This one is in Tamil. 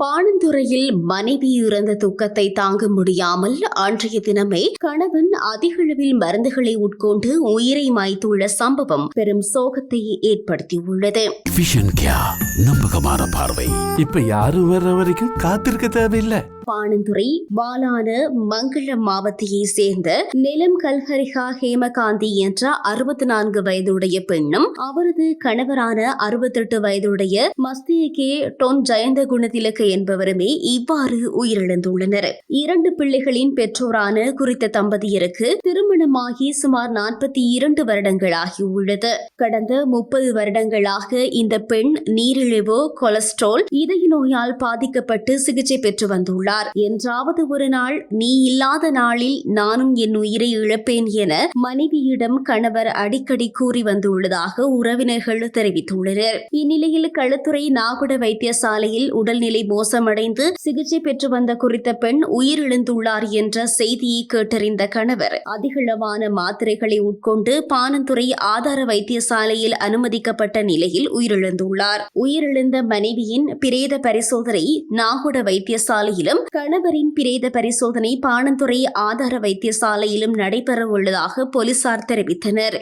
பாணந்துறையில் மனைவி இறந்த துக்கத்தை தாங்க முடியாமல் அன்றைய தினமே கணவன் அதிகளவில் மருந்துகளை உட்கொண்டு உயிரை மாய்த்துள்ள சம்பவம் பெரும் சோகத்தை ஏற்படுத்தியுள்ளது. நம்பகமான பார்வை. இப்ப யாரும் வர்ற வரைக்கும் காத்திருக்க தேவையில்லை. பாணந்துறை பாலான மங்களம் மாவட்டத்தை சேர்ந்த நிலம் கல்ஹரிகா ஹேமகாந்தி என்ற அறுபத்தி நான்கு வயதுடைய பெண்ணும் அவரது கணவரான அறுபத்தெட்டு வயதுடைய மஸ்தியகே டொன் ஜெயந்த குணதிலக்கு என்பவருமே இவ்வாறு உயிரிழந்துள்ளனர். இரண்டு பிள்ளைகளின் பெற்றோரான குறித்த தம்பதியருக்கு திருமணமாகி சுமார் நாற்பத்தி இரண்டு வருடங்களாகி உள்ளது கடந்த முப்பது வருடங்களாக இந்த பெண் நீரில் நீரிழிவு கொலஸ்ட்ரால் இதய நோயால் பாதிக்கப்பட்டு சிகிச்சை பெற்று வந்துள்ளார். என்றாவது ஒரு நாள் நீ இல்லாத நாளில் நானும் என் உயிரை இழப்பேன் என மனைவியிடம் கணவர் அடிக்கடி கூறி வந்துள்ளதாக உறவினர்கள் தெரிவித்துள்ளனர். இந்நிலையில் களுத்துறை நாகுட வைத்தியசாலையில் உடல்நிலை மோசமடைந்து சிகிச்சை பெற்று வந்த குறித்த பெண் உயிரிழந்துள்ளார் என்ற செய்தியை கேட்டறிந்த கணவர் அதிகளவான மாத்திரைகளை உட்கொண்டு பானந்துறை ஆதார வைத்தியசாலையில் அனுமதிக்கப்பட்ட நிலையில் உயிரிழந்துள்ளார். உயிரிழந்த மனைவியின் பிரேத பரிசோதனை நாகுட வைத்தியசாலையிலும் கணவரின் பிரேத பரிசோதனை பாணந்துறை ஆதார வைத்தியசாலையிலும் நடைபெற உள்ளதாக போலீசார் தெரிவித்தனர்.